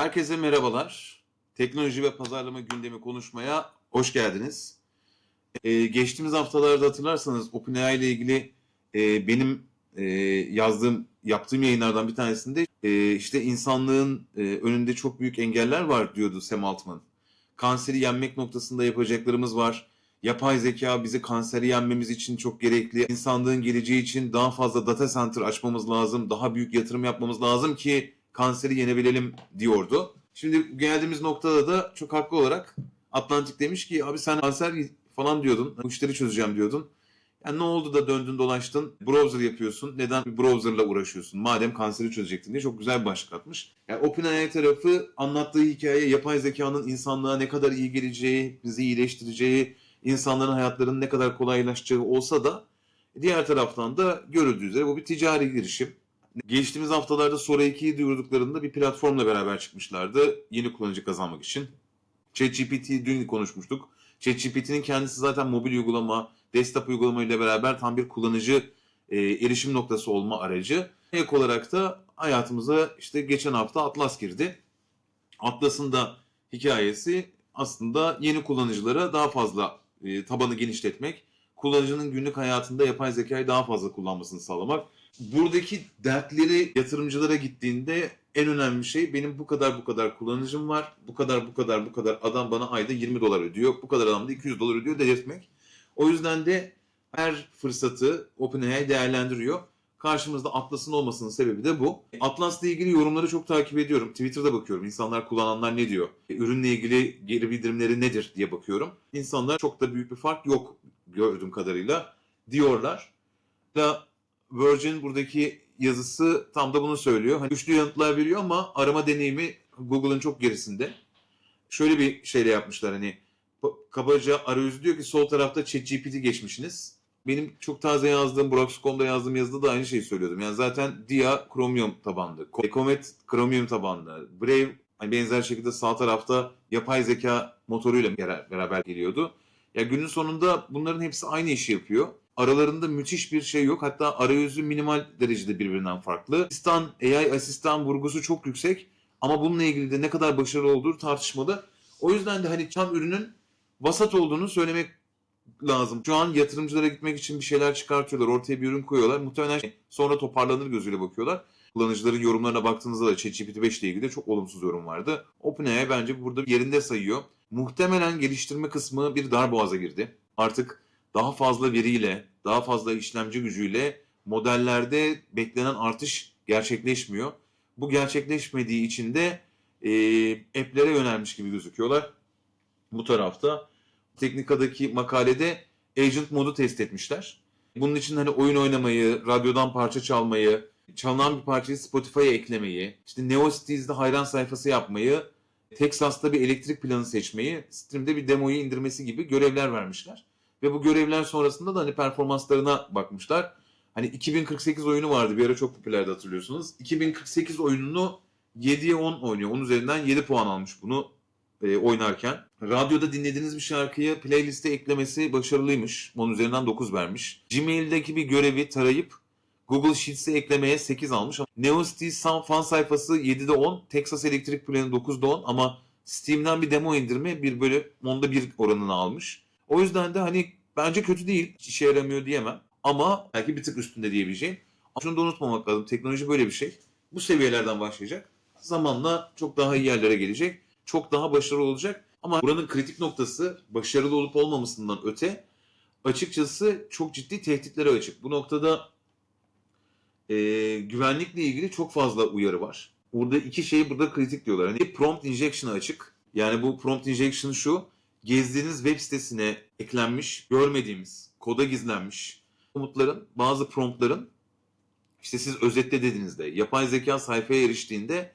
Herkese merhabalar. Teknoloji ve pazarlama gündemi konuşmaya hoş geldiniz. Ee, geçtiğimiz haftalarda hatırlarsanız OpenAI ile ilgili e, benim e, yazdığım, yaptığım yayınlardan bir tanesinde e, işte insanlığın e, önünde çok büyük engeller var diyordu Sam Altman. Kanseri yenmek noktasında yapacaklarımız var. Yapay zeka bizi kanseri yenmemiz için çok gerekli. İnsanlığın geleceği için daha fazla data center açmamız lazım. Daha büyük yatırım yapmamız lazım ki kanseri yenebilelim diyordu. Şimdi geldiğimiz noktada da çok haklı olarak Atlantik demiş ki abi sen kanser falan diyordun. Bu işleri çözeceğim diyordun. Yani ne oldu da döndün dolaştın browser yapıyorsun. Neden bir browserla uğraşıyorsun? Madem kanseri çözecektin diye çok güzel bir başlık atmış. Yani OpenAI tarafı anlattığı hikaye yapay zekanın insanlığa ne kadar iyi geleceği, bizi iyileştireceği, insanların hayatlarının ne kadar kolaylaşacağı olsa da diğer taraftan da görüldüğü üzere bu bir ticari girişim. Geçtiğimiz haftalarda Sora 2'yi duyurduklarında bir platformla beraber çıkmışlardı yeni kullanıcı kazanmak için. ChatGPT dün konuşmuştuk. ChatGPT'nin kendisi zaten mobil uygulama, desktop uygulama ile beraber tam bir kullanıcı e, erişim noktası olma aracı. Ek olarak da hayatımıza işte geçen hafta Atlas girdi. Atlas'ın da hikayesi aslında yeni kullanıcılara daha fazla e, tabanı genişletmek, kullanıcının günlük hayatında yapay zekayı daha fazla kullanmasını sağlamak. Buradaki dertleri yatırımcılara gittiğinde en önemli şey benim bu kadar bu kadar kullanıcım var, bu kadar bu kadar bu kadar adam bana ayda 20 dolar ödüyor, bu kadar adam da 200 dolar ödüyor delirtmek. O yüzden de her fırsatı OpenAI değerlendiriyor. Karşımızda Atlas'ın olmasının sebebi de bu. Atlas'la ilgili yorumları çok takip ediyorum. Twitter'da bakıyorum. İnsanlar kullananlar ne diyor? E, Ürünle ilgili geri bildirimleri nedir diye bakıyorum. İnsanlar çok da büyük bir fark yok gördüğüm kadarıyla diyorlar. Da Virgin buradaki yazısı tam da bunu söylüyor. Hani güçlü yanıtlar veriyor ama arama deneyimi Google'ın çok gerisinde. Şöyle bir şeyle yapmışlar hani kabaca arayüzü diyor ki sol tarafta ChatGPT geçmişsiniz. Benim çok taze yazdığım, Brox.com'da yazdığım yazıda da aynı şeyi söylüyordum. Yani zaten Dia Chromium tabanlı, Comet Chromium tabanlı, Brave hani benzer şekilde sağ tarafta yapay zeka motoruyla beraber geliyordu. Ya günün sonunda bunların hepsi aynı işi yapıyor. Aralarında müthiş bir şey yok. Hatta arayüzü minimal derecede birbirinden farklı. Asistan, AI asistan vurgusu çok yüksek. Ama bununla ilgili de ne kadar başarılı olduğu tartışmalı. O yüzden de hani tam ürünün vasat olduğunu söylemek lazım. Şu an yatırımcılara gitmek için bir şeyler çıkartıyorlar. Ortaya bir ürün koyuyorlar. Muhtemelen sonra toparlanır gözüyle bakıyorlar. Kullanıcıların yorumlarına baktığınızda da ChatGPT 5 ile ilgili de çok olumsuz yorum vardı. OpenAI bence burada yerinde sayıyor. Muhtemelen geliştirme kısmı bir dar boğaza girdi. Artık daha fazla veriyle, daha fazla işlemci gücüyle modellerde beklenen artış gerçekleşmiyor. Bu gerçekleşmediği için de e, app'lere yönelmiş gibi gözüküyorlar. Bu tarafta Teknika'daki makalede agent modu test etmişler. Bunun için hani oyun oynamayı, radyodan parça çalmayı, çalınan bir parçayı Spotify'a eklemeyi, işte NeoCities'de hayran sayfası yapmayı, Texas'ta bir elektrik planı seçmeyi, Stream'de bir demoyu indirmesi gibi görevler vermişler. Ve bu görevler sonrasında da hani performanslarına bakmışlar. Hani 2048 oyunu vardı bir ara çok popülerdi hatırlıyorsunuz. 2048 oyununu 7'ye 10 oynuyor. 10 üzerinden 7 puan almış bunu e, oynarken. Radyoda dinlediğiniz bir şarkıyı playliste eklemesi başarılıymış. Onun üzerinden 9 vermiş. Gmail'deki bir görevi tarayıp Google Sheets'e eklemeye 8 almış. NeoCities fan sayfası 7'de 10, Texas Elektrik Planı 9'da 10 ama Steam'den bir demo indirme 1 bölü 10'da 1 oranını almış. O yüzden de hani bence kötü değil, işe yaramıyor diyemem. Ama belki bir tık üstünde diyebileceğim. Ama şunu da unutmamak lazım, teknoloji böyle bir şey. Bu seviyelerden başlayacak. Zamanla çok daha iyi yerlere gelecek. Çok daha başarılı olacak. Ama buranın kritik noktası başarılı olup olmamasından öte açıkçası çok ciddi tehditlere açık. Bu noktada e, güvenlikle ilgili çok fazla uyarı var. Burada iki şey burada kritik diyorlar. Hani prompt injection'a açık. Yani bu prompt injection şu. Gezdiğiniz web sitesine eklenmiş, görmediğimiz, koda gizlenmiş komutların, bazı promptların işte siz özetle dediğinizde, yapay zeka sayfaya eriştiğinde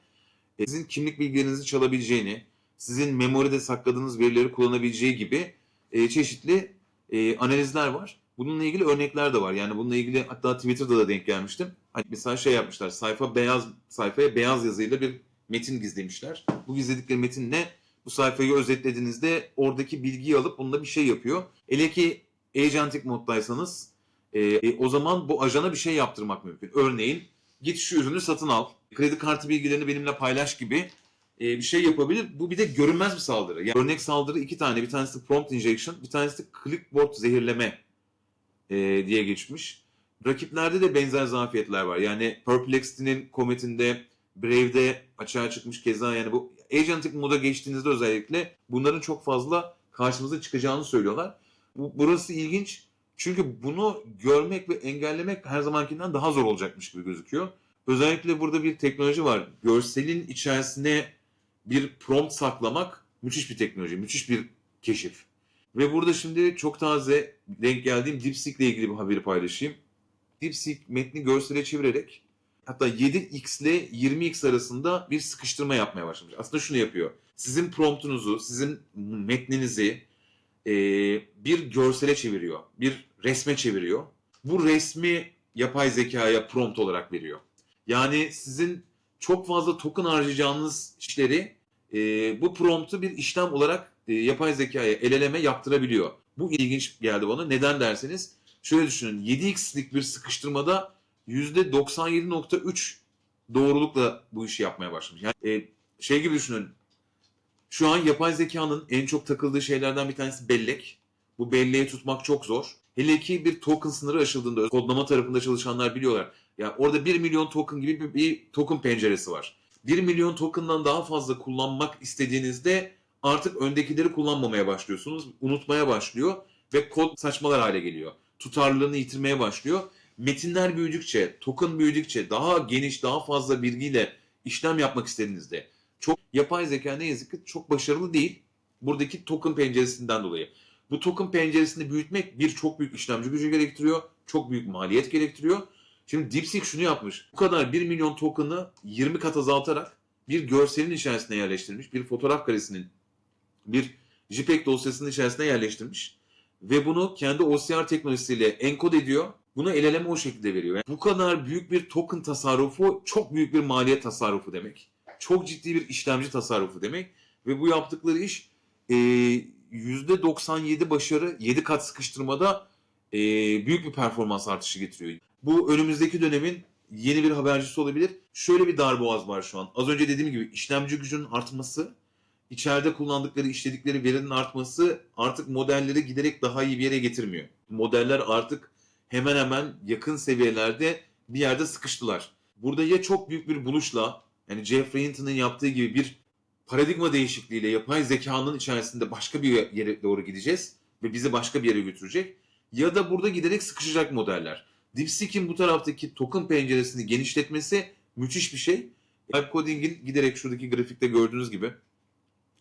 e, sizin kimlik bilgilerinizi çalabileceğini, sizin memoride sakladığınız verileri kullanabileceği gibi e, çeşitli e, analizler var. Bununla ilgili örnekler de var. Yani bununla ilgili hatta Twitter'da da denk gelmiştim. Hani mesela şey yapmışlar. Sayfa beyaz sayfaya beyaz yazıyla bir metin gizlemişler. Bu gizledikleri metin ne? Bu sayfayı özetlediğinizde oradaki bilgiyi alıp bununla bir şey yapıyor. Ele ki agentic moddaysanız e, e, o zaman bu ajana bir şey yaptırmak mümkün. Örneğin git şu ürünü satın al. Kredi kartı bilgilerini benimle paylaş gibi e, bir şey yapabilir. Bu bir de görünmez bir saldırı. Yani örnek saldırı iki tane. Bir tanesi prompt injection, bir tanesi clipboard zehirleme e, diye geçmiş. Rakiplerde de benzer zafiyetler var. Yani Perplexity'nin Comet'inde, Brave'de açığa çıkmış keza yani bu Agentic moda geçtiğinizde özellikle bunların çok fazla karşımıza çıkacağını söylüyorlar. Bu, burası ilginç. Çünkü bunu görmek ve engellemek her zamankinden daha zor olacakmış gibi gözüküyor. Özellikle burada bir teknoloji var. Görselin içerisine bir prompt saklamak müthiş bir teknoloji, müthiş bir keşif. Ve burada şimdi çok taze denk geldiğim DeepSeek ile ilgili bir haberi paylaşayım. DeepSeek metni görsele çevirerek hatta 7x ile 20x arasında bir sıkıştırma yapmaya başlamış. Aslında şunu yapıyor. Sizin promptunuzu, sizin metninizi e, bir görsele çeviriyor. Bir resme çeviriyor. Bu resmi yapay zekaya prompt olarak veriyor. Yani sizin çok fazla token harcayacağınız işleri e, bu promptu bir işlem olarak e, yapay zekaya el eleme yaptırabiliyor. Bu ilginç geldi bana. Neden derseniz şöyle düşünün. 7x'lik bir sıkıştırmada %97.3 doğrulukla bu işi yapmaya başlamış. Yani e, şey gibi düşünün. Şu an yapay zekanın en çok takıldığı şeylerden bir tanesi bellek. Bu belleği tutmak çok zor. Hele ki bir token sınırı aşıldığında kodlama tarafında çalışanlar biliyorlar. Ya orada 1 milyon token gibi bir, bir token penceresi var. 1 milyon token'dan daha fazla kullanmak istediğinizde artık öndekileri kullanmamaya başlıyorsunuz. Unutmaya başlıyor ve kod saçmalar hale geliyor. Tutarlılığını yitirmeye başlıyor. Metinler büyüdükçe, token büyüdükçe daha geniş, daha fazla bilgiyle işlem yapmak istediğinizde çok yapay zeka ne yazık ki çok başarılı değil. Buradaki token penceresinden dolayı. Bu token penceresini büyütmek bir çok büyük işlemci gücü gerektiriyor. Çok büyük maliyet gerektiriyor. Şimdi DeepSeek şunu yapmış. Bu kadar 1 milyon token'ı 20 kat azaltarak bir görselin içerisine yerleştirmiş. Bir fotoğraf karesinin bir JPEG dosyasının içerisine yerleştirmiş. Ve bunu kendi OCR teknolojisiyle enkod ediyor. Bunu el eleme o şekilde veriyor. Yani bu kadar büyük bir token tasarrufu çok büyük bir maliyet tasarrufu demek. Çok ciddi bir işlemci tasarrufu demek. Ve bu yaptıkları iş e, %97 başarı 7 kat sıkıştırmada e, büyük bir performans artışı getiriyor. Bu önümüzdeki dönemin yeni bir habercisi olabilir. Şöyle bir darboğaz var şu an. Az önce dediğim gibi işlemci gücünün artması, içeride kullandıkları, işledikleri verinin artması artık modelleri giderek daha iyi bir yere getirmiyor. Modeller artık hemen hemen yakın seviyelerde bir yerde sıkıştılar. Burada ya çok büyük bir buluşla, yani Jeffrey Hinton'ın yaptığı gibi bir paradigma değişikliğiyle yapay zekanın içerisinde başka bir yere doğru gideceğiz ve bizi başka bir yere götürecek. Ya da burada giderek sıkışacak modeller. DeepSeek'in bu taraftaki token penceresini genişletmesi müthiş bir şey. Vibe giderek şuradaki grafikte gördüğünüz gibi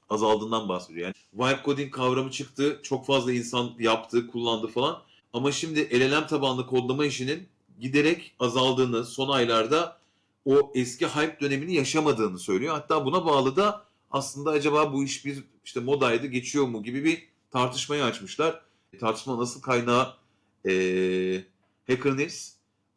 azaldığından bahsediyor. Yani vibe coding kavramı çıktı. Çok fazla insan yaptı, kullandı falan. Ama şimdi LLM tabanlı kodlama işinin giderek azaldığını, son aylarda o eski hype dönemini yaşamadığını söylüyor. Hatta buna bağlı da aslında acaba bu iş bir işte modaydı geçiyor mu gibi bir tartışmayı açmışlar. E, tartışma nasıl kaynağı e, Hacker News.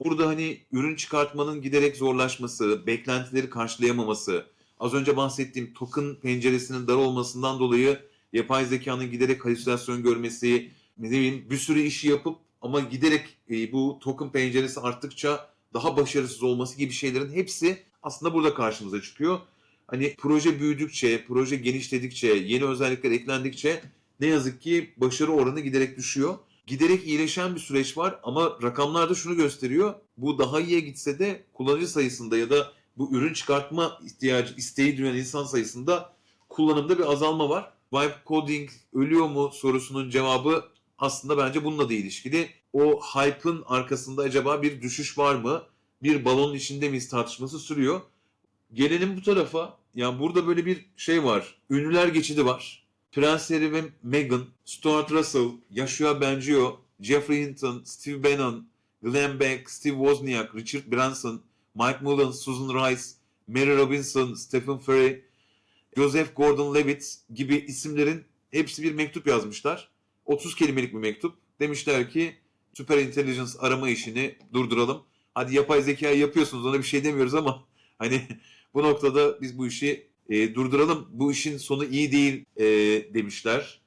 Burada hani ürün çıkartmanın giderek zorlaşması, beklentileri karşılayamaması, az önce bahsettiğim token penceresinin dar olmasından dolayı yapay zekanın giderek halüsinasyon görmesi, ne bileyim bir sürü işi yapıp ama giderek e, bu token penceresi arttıkça daha başarısız olması gibi şeylerin hepsi aslında burada karşımıza çıkıyor. Hani proje büyüdükçe, proje genişledikçe, yeni özellikler eklendikçe ne yazık ki başarı oranı giderek düşüyor. Giderek iyileşen bir süreç var ama rakamlar da şunu gösteriyor. Bu daha iyiye gitse de kullanıcı sayısında ya da bu ürün çıkartma ihtiyacı, isteği duyan insan sayısında kullanımda bir azalma var. Vibe coding ölüyor mu sorusunun cevabı aslında bence bununla da ilişkili. O hype'ın arkasında acaba bir düşüş var mı? Bir balonun içinde miyiz tartışması sürüyor. Gelelim bu tarafa. Yani burada böyle bir şey var. Ünlüler geçidi var. Prens Harry ve Meghan, Stuart Russell, Joshua Bengio, Jeffrey Hinton, Steve Bannon, Glenn Beck, Steve Wozniak, Richard Branson, Mike Mullins, Susan Rice, Mary Robinson, Stephen Furry, Joseph Gordon-Levitt gibi isimlerin hepsi bir mektup yazmışlar. 30 kelimelik bir mektup. Demişler ki Super Intelligence arama işini durduralım. Hadi yapay zeka yapıyorsunuz ona bir şey demiyoruz ama hani bu noktada biz bu işi e, durduralım. Bu işin sonu iyi değil e, demişler.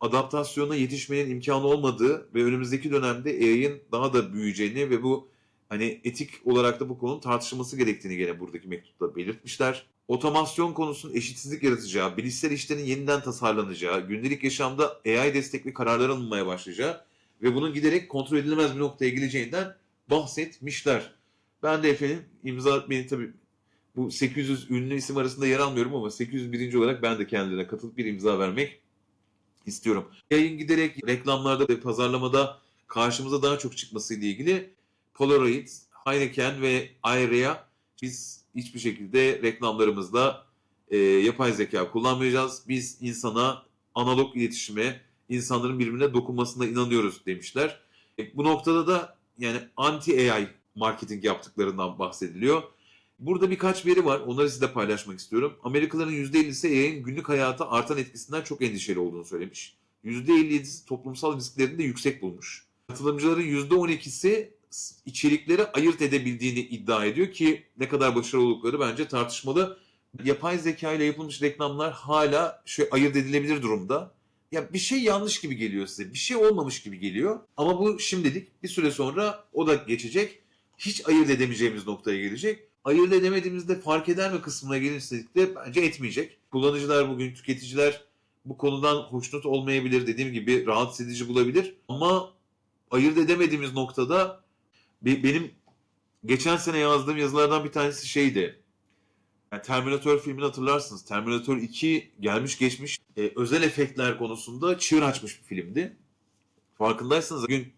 Adaptasyona yetişmenin imkanı olmadığı ve önümüzdeki dönemde AI'ın daha da büyüyeceğini ve bu hani etik olarak da bu konunun tartışılması gerektiğini gene buradaki mektupta belirtmişler. Otomasyon konusunun eşitsizlik yaratacağı, bilişsel işlerin yeniden tasarlanacağı, gündelik yaşamda AI destekli kararlar alınmaya başlayacağı ve bunun giderek kontrol edilemez bir noktaya geleceğinden bahsetmişler. Ben de efendim imza atmayı tabii bu 800 ünlü isim arasında yer almıyorum ama 801. olarak ben de kendilerine katılıp bir imza vermek istiyorum. Yayın giderek reklamlarda ve pazarlamada karşımıza daha çok çıkması ile ilgili Polaroid, Heineken ve Ayrea biz hiçbir şekilde reklamlarımızda e, yapay zeka kullanmayacağız. Biz insana, analog iletişime, insanların birbirine dokunmasına inanıyoruz demişler. E, bu noktada da yani anti AI marketing yaptıklarından bahsediliyor. Burada birkaç veri var. Onları sizinle paylaşmak istiyorum. Amerikalıların %50'si AI'nin günlük hayata artan etkisinden çok endişeli olduğunu söylemiş. %57'si toplumsal risklerini de yüksek bulmuş. Katılımcıların %12'si içerikleri ayırt edebildiğini iddia ediyor ki ne kadar başarılı oldukları bence tartışmalı. Yapay zeka ile yapılmış reklamlar hala şey ayırt edilebilir durumda. Ya bir şey yanlış gibi geliyor size. Bir şey olmamış gibi geliyor. Ama bu şimdilik bir süre sonra o da geçecek. Hiç ayırt edemeyeceğimiz noktaya gelecek. Ayırt edemediğimizde fark eder mi kısmına gelirsek de bence etmeyecek. Kullanıcılar bugün, tüketiciler bu konudan hoşnut olmayabilir. Dediğim gibi rahatsız edici bulabilir. Ama ayırt edemediğimiz noktada be- benim geçen sene yazdığım yazılardan bir tanesi şeydi. Yani Terminator filmini hatırlarsınız. Terminator 2 gelmiş geçmiş e, özel efektler konusunda çığır açmış bir filmdi. Farkındaysanız bugün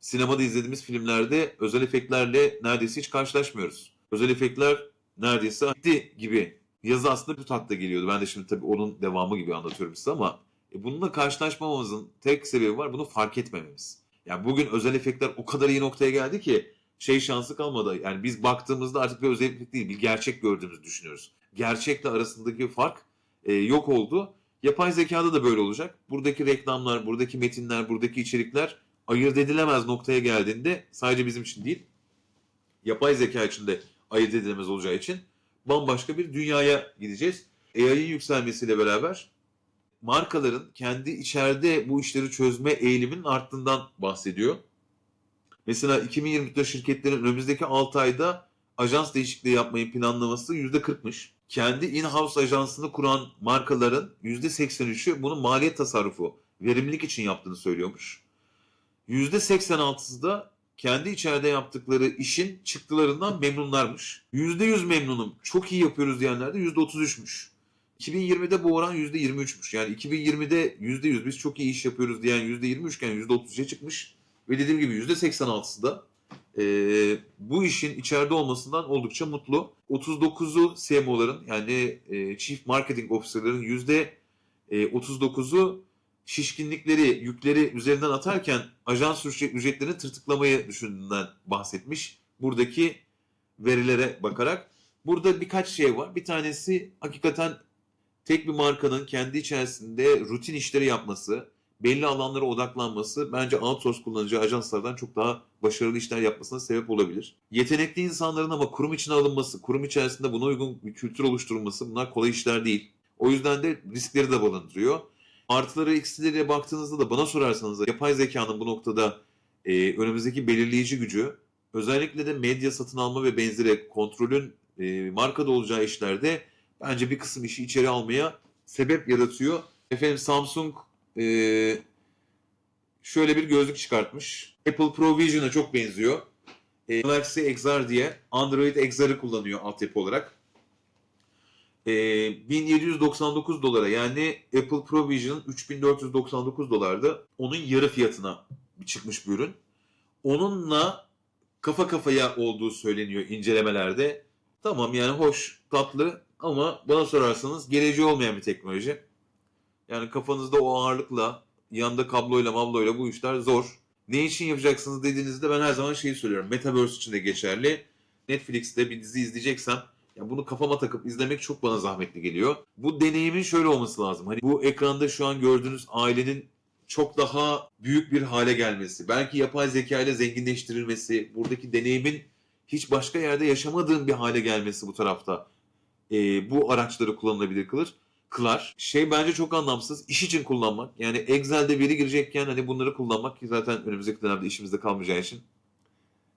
sinemada izlediğimiz filmlerde özel efektlerle neredeyse hiç karşılaşmıyoruz. Özel efektler neredeyse bitti gibi. Yazı aslında bir tatlı geliyordu. Ben de şimdi tabii onun devamı gibi anlatıyorum size ama e, bununla karşılaşmamamızın tek sebebi var. Bunu fark etmememiz. Yani bugün özel efektler o kadar iyi noktaya geldi ki şey şansı kalmadı. Yani biz baktığımızda artık bir özel efekt değil, bir gerçek gördüğümüzü düşünüyoruz. Gerçekle arasındaki fark e, yok oldu. Yapay zekada da böyle olacak. Buradaki reklamlar, buradaki metinler, buradaki içerikler ayırt edilemez noktaya geldiğinde sadece bizim için değil, yapay zeka için de ayırt edilemez olacağı için bambaşka bir dünyaya gideceğiz. AI'nin yükselmesiyle beraber markaların kendi içeride bu işleri çözme eğiliminin arttığından bahsediyor. Mesela 2024 şirketlerin önümüzdeki 6 ayda ajans değişikliği yapmayı planlaması %40'mış. Kendi in-house ajansını kuran markaların %83'ü bunu maliyet tasarrufu, verimlilik için yaptığını söylüyormuş. %86'sı da kendi içeride yaptıkları işin çıktılarından memnunlarmış. %100 memnunum, çok iyi yapıyoruz diyenler de %33'müş. 2020'de bu oran %23'müş. Yani 2020'de %100 biz çok iyi iş yapıyoruz diyen %23 iken %33'e çıkmış. Ve dediğim gibi %86'sı da e, bu işin içeride olmasından oldukça mutlu. 39'u CMO'ların yani e, Chief Marketing Officer'ların %39'u şişkinlikleri, yükleri üzerinden atarken ajans ücret- ücretlerini tırtıklamayı düşündüğünden bahsetmiş. Buradaki verilere bakarak. Burada birkaç şey var. Bir tanesi hakikaten tek bir markanın kendi içerisinde rutin işleri yapması, belli alanlara odaklanması bence outsource kullanıcı ajanslardan çok daha başarılı işler yapmasına sebep olabilir. Yetenekli insanların ama kurum içine alınması, kurum içerisinde buna uygun bir kültür oluşturulması bunlar kolay işler değil. O yüzden de riskleri de barındırıyor. Artıları eksileriyle baktığınızda da bana sorarsanız da yapay zekanın bu noktada e, önümüzdeki belirleyici gücü özellikle de medya satın alma ve benzeri kontrolün e, markada olacağı işlerde bence bir kısım işi içeri almaya sebep yaratıyor. Efendim Samsung e, şöyle bir gözlük çıkartmış. Apple Pro Vision'a çok benziyor. E, Galaxy XR diye Android XR'ı kullanıyor altyapı olarak. E, 1799 dolara yani Apple Pro Vision 3499 dolardı. Onun yarı fiyatına çıkmış bir ürün. Onunla kafa kafaya olduğu söyleniyor incelemelerde. Tamam yani hoş, tatlı ama bana sorarsanız geleceği olmayan bir teknoloji. Yani kafanızda o ağırlıkla, yanında kabloyla mabloyla bu işler zor. Ne için yapacaksınız dediğinizde ben her zaman şeyi söylüyorum. Metaverse için de geçerli. Netflix'te bir dizi izleyeceksem ya bunu kafama takıp izlemek çok bana zahmetli geliyor. Bu deneyimin şöyle olması lazım. Hani bu ekranda şu an gördüğünüz ailenin çok daha büyük bir hale gelmesi, belki yapay zeka ile zenginleştirilmesi, buradaki deneyimin hiç başka yerde yaşamadığım bir hale gelmesi bu tarafta e, bu araçları kullanılabilir kılır. Kılar. Şey bence çok anlamsız. İş için kullanmak. Yani Excel'de veri girecekken hani bunları kullanmak ki zaten önümüzdeki dönemde işimizde kalmayacağı için.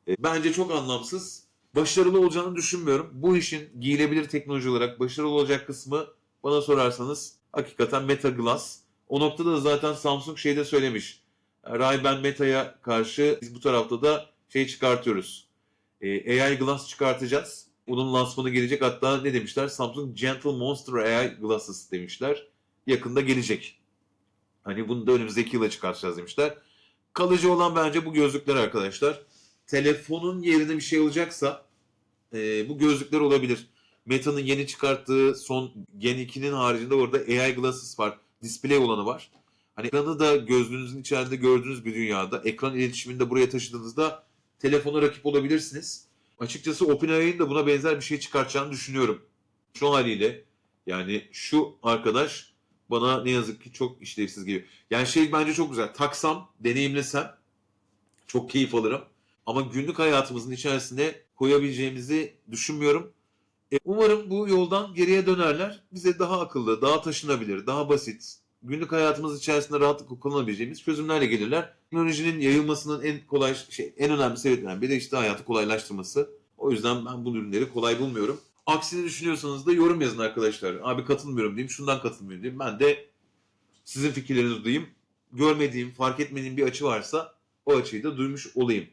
E, bence çok anlamsız. başarılı olacağını düşünmüyorum. Bu işin giyilebilir teknoloji olarak başarılı olacak kısmı bana sorarsanız hakikaten Meta Glass. O noktada da zaten Samsung şeyde söylemiş. Ray-Ban Meta'ya karşı biz bu tarafta da şey çıkartıyoruz. Ee, AI Glass çıkartacağız. Bunun lansmanı gelecek. Hatta ne demişler? Samsung Gentle Monster AI Glasses demişler. Yakında gelecek. Hani bunu da önümüzdeki yıla çıkartacağız demişler. Kalıcı olan bence bu gözlükler arkadaşlar. Telefonun yerine bir şey olacaksa e, bu gözlükler olabilir. Meta'nın yeni çıkarttığı son Gen 2'nin haricinde orada AI Glasses var. Display olanı var. Hani ekranı da gözlüğünüzün içerisinde gördüğünüz bir dünyada ekran iletişimini de buraya taşıdığınızda telefona rakip olabilirsiniz. Açıkçası OpenAI'nin de buna benzer bir şey çıkartacağını düşünüyorum. Şu haliyle yani şu arkadaş bana ne yazık ki çok işlevsiz gibi. Yani şey bence çok güzel. Taksam, deneyimlesem çok keyif alırım. Ama günlük hayatımızın içerisine koyabileceğimizi düşünmüyorum. E, umarım bu yoldan geriye dönerler. Bize daha akıllı, daha taşınabilir, daha basit, günlük hayatımız içerisinde rahatlıkla kullanabileceğimiz çözümlerle gelirler. Teknolojinin yayılmasının en kolay şey, en önemli sebeplerinden biri de işte hayatı kolaylaştırması. O yüzden ben bu ürünleri kolay bulmuyorum. Aksini düşünüyorsanız da yorum yazın arkadaşlar. Abi katılmıyorum diyeyim, şundan katılmıyorum diyeyim. Ben de sizin fikirlerinizi duyayım. Görmediğim, fark etmediğim bir açı varsa o açıyı da duymuş olayım.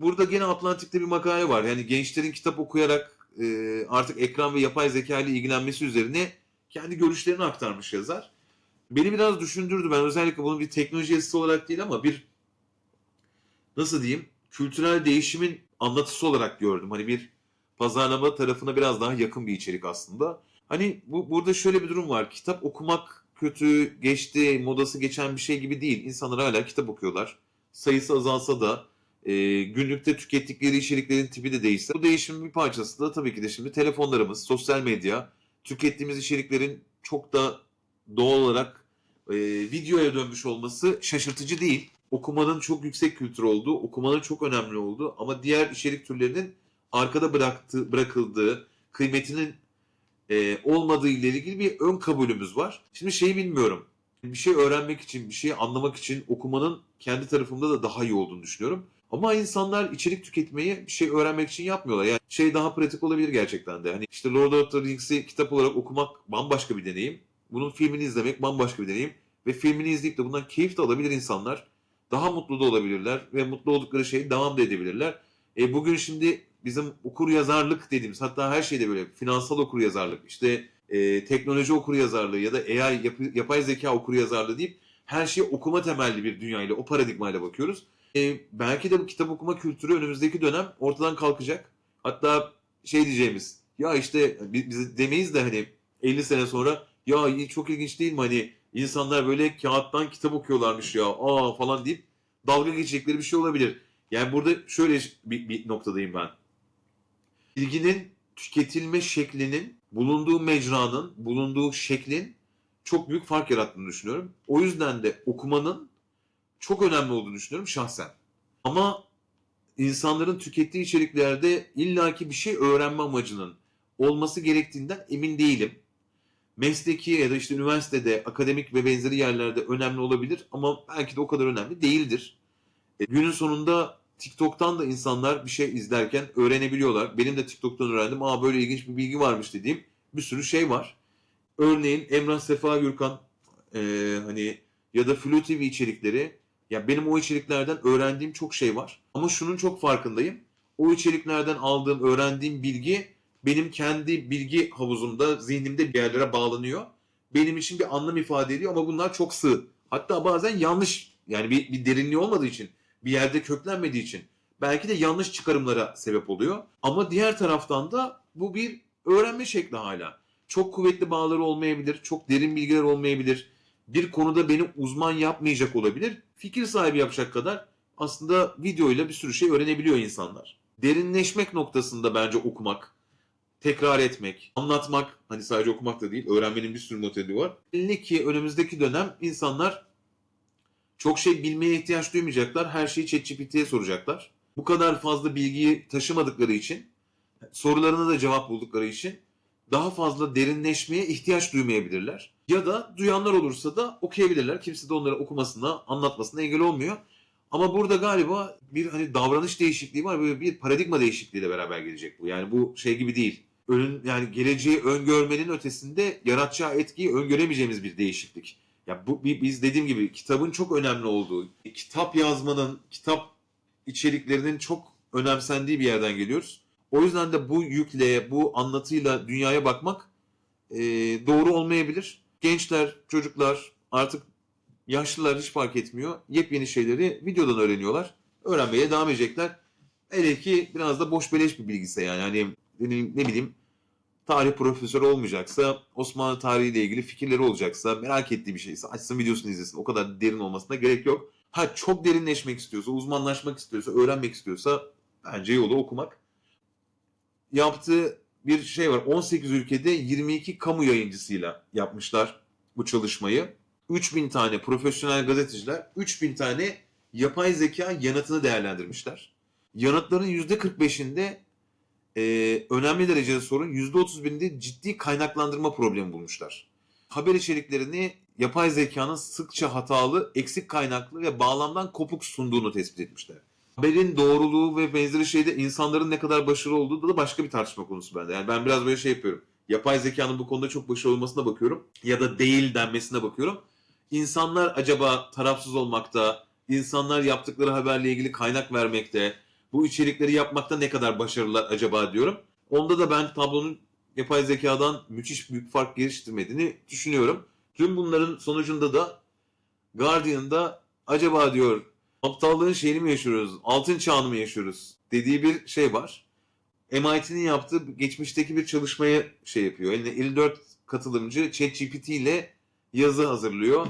Burada gene Atlantik'te bir makale var. Yani gençlerin kitap okuyarak e, artık ekran ve yapay zeka ile ilgilenmesi üzerine kendi görüşlerini aktarmış yazar. Beni biraz düşündürdü. Ben özellikle bunu bir teknoloji yazısı olarak değil ama bir nasıl diyeyim kültürel değişimin anlatısı olarak gördüm. Hani bir pazarlama tarafına biraz daha yakın bir içerik aslında. Hani bu burada şöyle bir durum var. Kitap okumak kötü, geçti, modası geçen bir şey gibi değil. İnsanlar hala kitap okuyorlar. Sayısı azalsa da e, günlükte tükettikleri içeriklerin tipi de değişse. Bu değişimin bir parçası da tabii ki de şimdi telefonlarımız, sosyal medya, tükettiğimiz içeriklerin çok da doğal olarak e, videoya dönmüş olması şaşırtıcı değil. Okumanın çok yüksek kültür olduğu, okumanın çok önemli olduğu ama diğer içerik türlerinin arkada bıraktığı, bırakıldığı, kıymetinin e, olmadığı ile ilgili bir ön kabulümüz var. Şimdi şeyi bilmiyorum. Bir şey öğrenmek için, bir şeyi anlamak için okumanın kendi tarafımda da daha iyi olduğunu düşünüyorum. Ama insanlar içerik tüketmeyi bir şey öğrenmek için yapmıyorlar. Yani şey daha pratik olabilir gerçekten de. Hani işte Lord of the Rings'i kitap olarak okumak bambaşka bir deneyim. Bunun filmini izlemek bambaşka bir deneyim. Ve filmini izleyip de bundan keyif de alabilir insanlar. Daha mutlu da olabilirler ve mutlu oldukları şeyi devam da edebilirler. E, bugün şimdi bizim okur yazarlık dediğimiz hatta her şeyde böyle finansal okur yazarlık işte e, teknoloji okur yazarlığı ya da AI yapı, yapay zeka okur yazarlığı deyip her şeyi okuma temelli bir dünyayla o paradigmayla bakıyoruz. E, belki de bu kitap okuma kültürü önümüzdeki dönem ortadan kalkacak. Hatta şey diyeceğimiz ya işte biz demeyiz de hani 50 sene sonra ya çok ilginç değil mi hani insanlar böyle kağıttan kitap okuyorlarmış ya aa falan deyip dalga geçecekleri bir şey olabilir. Yani burada şöyle bir, bir noktadayım ben. Bilginin tüketilme şeklinin bulunduğu mecranın, bulunduğu şeklin çok büyük fark yarattığını düşünüyorum. O yüzden de okumanın çok önemli olduğunu düşünüyorum şahsen. Ama insanların tükettiği içeriklerde illaki bir şey öğrenme amacının olması gerektiğinden emin değilim. Mesleki ya da işte üniversitede, akademik ve benzeri yerlerde önemli olabilir ama belki de o kadar önemli değildir. E, günün sonunda TikTok'tan da insanlar bir şey izlerken öğrenebiliyorlar. Benim de TikTok'tan öğrendim. Aa böyle ilginç bir bilgi varmış dediğim bir sürü şey var. Örneğin Emrah Sefa Gürkan e, hani ya da Flu TV içerikleri ya benim o içeriklerden öğrendiğim çok şey var. Ama şunun çok farkındayım. O içeriklerden aldığım, öğrendiğim bilgi benim kendi bilgi havuzumda, zihnimde bir yerlere bağlanıyor. Benim için bir anlam ifade ediyor ama bunlar çok sığ. Hatta bazen yanlış yani bir, bir derinliği olmadığı için, bir yerde köklenmediği için belki de yanlış çıkarımlara sebep oluyor. Ama diğer taraftan da bu bir öğrenme şekli hala. Çok kuvvetli bağları olmayabilir, çok derin bilgiler olmayabilir. Bir konuda beni uzman yapmayacak olabilir. Fikir sahibi yapacak kadar aslında videoyla bir sürü şey öğrenebiliyor insanlar. Derinleşmek noktasında bence okumak, tekrar etmek, anlatmak, hani sadece okumak da değil, öğrenmenin bir sürü metodi var. Belli ki önümüzdeki dönem insanlar çok şey bilmeye ihtiyaç duymayacaklar, her şeyi ChatGPT'ye soracaklar. Bu kadar fazla bilgiyi taşımadıkları için, sorularına da cevap buldukları için daha fazla derinleşmeye ihtiyaç duymayabilirler. Ya da duyanlar olursa da okuyabilirler. Kimse de onları okumasına, anlatmasına engel olmuyor. Ama burada galiba bir hani davranış değişikliği var. Böyle bir paradigma değişikliğiyle beraber gelecek bu. Yani bu şey gibi değil. Önün, yani geleceği öngörmenin ötesinde yaratacağı etkiyi öngöremeyeceğimiz bir değişiklik. Ya bu bi- biz dediğim gibi kitabın çok önemli olduğu, kitap yazmanın, kitap içeriklerinin çok önemsendiği bir yerden geliyoruz. O yüzden de bu yükle, bu anlatıyla dünyaya bakmak e, doğru olmayabilir. Gençler, çocuklar, artık yaşlılar hiç fark etmiyor. Yepyeni şeyleri videodan öğreniyorlar. Öğrenmeye devam edecekler. Hele ki biraz da boş beleş bir bilgise yani. Hani ne bileyim tarih profesörü olmayacaksa, Osmanlı tarihiyle ilgili fikirleri olacaksa, merak ettiği bir şeyse açsın videosunu izlesin. O kadar derin olmasına gerek yok. Ha çok derinleşmek istiyorsa, uzmanlaşmak istiyorsa, öğrenmek istiyorsa bence yolu okumak. Yaptığı bir şey var. 18 ülkede 22 kamu yayıncısıyla yapmışlar bu çalışmayı. 3000 tane profesyonel gazeteciler 3000 tane yapay zeka yanıtını değerlendirmişler. Yanıtların %45'inde e, önemli derecede sorun, %31'inde ciddi kaynaklandırma problemi bulmuşlar. Haber içeriklerini yapay zekanın sıkça hatalı, eksik kaynaklı ve bağlamdan kopuk sunduğunu tespit etmişler. Haberin doğruluğu ve benzeri şeyde insanların ne kadar başarılı olduğu da başka bir tartışma konusu bende. Yani ben biraz böyle şey yapıyorum. Yapay zekanın bu konuda çok başarılı olmasına bakıyorum ya da değil denmesine bakıyorum. İnsanlar acaba tarafsız olmakta, insanlar yaptıkları haberle ilgili kaynak vermekte, bu içerikleri yapmakta ne kadar başarılılar acaba diyorum. Onda da ben tablonun yapay zekadan müthiş büyük fark geliştirmediğini düşünüyorum. Tüm bunların sonucunda da Guardian'da acaba diyor aptallığın şeyini mi yaşıyoruz, altın çağını mı yaşıyoruz dediği bir şey var. MIT'nin yaptığı geçmişteki bir çalışmaya şey yapıyor. Yani 54 katılımcı ChatGPT ile yazı hazırlıyor.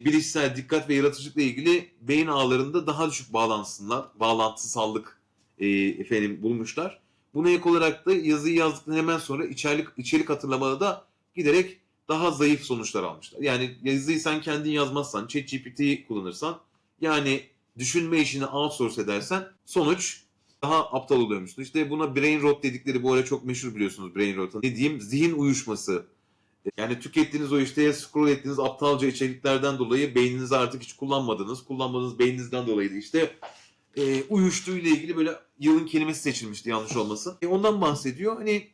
Bilişsel dikkat ve yaratıcılıkla ilgili beyin ağlarında daha düşük bağlantısınlar, bağlantısallık e, efendim bulmuşlar. Buna ek olarak da yazıyı yazdıktan hemen sonra içerik, içerik hatırlamada da giderek daha zayıf sonuçlar almışlar. Yani yazıyı sen kendin yazmazsan, ChatGPT'yi kullanırsan, yani düşünme işini outsource edersen sonuç daha aptal oluyormuşsun. İşte buna brain rot dedikleri bu ara çok meşhur biliyorsunuz brain rot'un. Ne diyeyim? Zihin uyuşması. Yani tükettiğiniz o işte scroll ettiğiniz aptalca içeriklerden dolayı beyninizi artık hiç kullanmadınız. Kullanmadığınız beyninizden dolayı da işte e, uyuştuğu ile ilgili böyle yılın kelimesi seçilmişti yanlış olmasın. E, ondan bahsediyor. Hani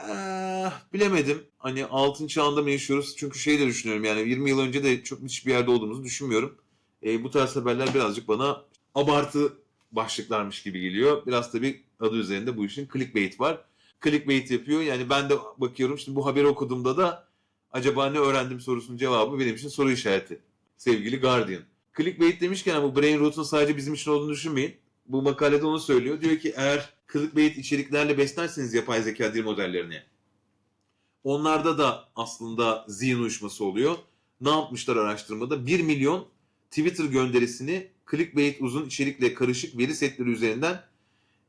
eh, bilemedim. Hani altın çağında mı yaşıyoruz? Çünkü şey de düşünüyorum yani 20 yıl önce de çok hiçbir yerde olduğumuzu düşünmüyorum. E, bu tarz haberler birazcık bana abartı başlıklarmış gibi geliyor. Biraz tabii adı üzerinde bu işin clickbait var. Clickbait yapıyor. Yani ben de bakıyorum şimdi bu haberi okuduğumda da acaba ne öğrendim sorusunun cevabı benim için soru işareti. Sevgili Guardian. Clickbait demişken bu brain rot'un sadece bizim için olduğunu düşünmeyin. Bu makalede onu söylüyor. Diyor ki eğer clickbait içeriklerle beslerseniz yapay zeka dil modellerini onlarda da aslında zihin uyuşması oluyor. Ne yapmışlar araştırmada? 1 milyon Twitter gönderisini clickbait uzun içerikle karışık veri setleri üzerinden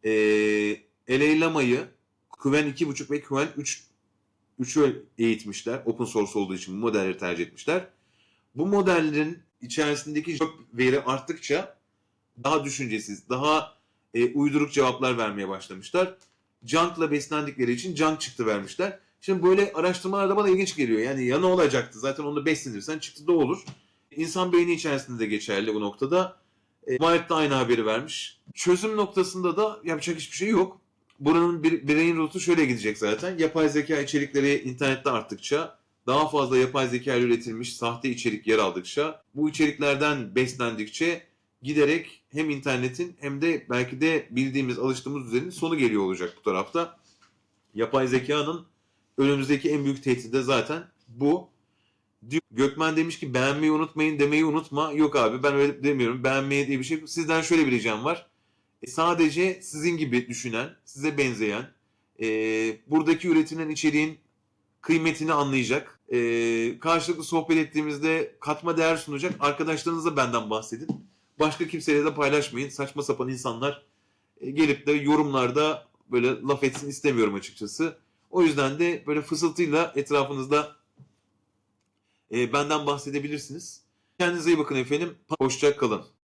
e, eleylamayı Qwen 2.5 ve Qwen 3 3'ü eğitmişler. Open source olduğu için bu modelleri tercih etmişler. Bu modellerin içerisindeki çok veri arttıkça daha düşüncesiz, daha e, uyduruk cevaplar vermeye başlamışlar. Junk'la beslendikleri için junk çıktı vermişler. Şimdi böyle araştırmalar da bana ilginç geliyor. Yani ya ne olacaktı? Zaten onu beslenirsen çıktı da olur. İnsan beyni içerisinde de geçerli bu noktada. E, Wired da aynı haberi vermiş. Çözüm noktasında da yapacak hiçbir şey yok. Buranın bir brain rotu şöyle gidecek zaten. Yapay zeka içerikleri internette arttıkça, daha fazla yapay zeka üretilmiş sahte içerik yer aldıkça, bu içeriklerden beslendikçe giderek hem internetin hem de belki de bildiğimiz, alıştığımız düzenin sonu geliyor olacak bu tarafta. Yapay zekanın önümüzdeki en büyük tehdidi de zaten bu. Gökmen demiş ki beğenmeyi unutmayın demeyi unutma. Yok abi ben öyle demiyorum. Beğenmeyi diye bir şey. Sizden şöyle bir ricam var. E, sadece sizin gibi düşünen, size benzeyen, e, buradaki üretilen içeriğin kıymetini anlayacak, e, karşılıklı sohbet ettiğimizde katma değer sunacak arkadaşlarınıza benden bahsedin. Başka kimseyle de paylaşmayın. Saçma sapan insanlar e, gelip de yorumlarda böyle laf etsin istemiyorum açıkçası. O yüzden de böyle fısıltıyla etrafınızda e, benden bahsedebilirsiniz. Kendinize iyi bakın efendim. Hoşça kalın.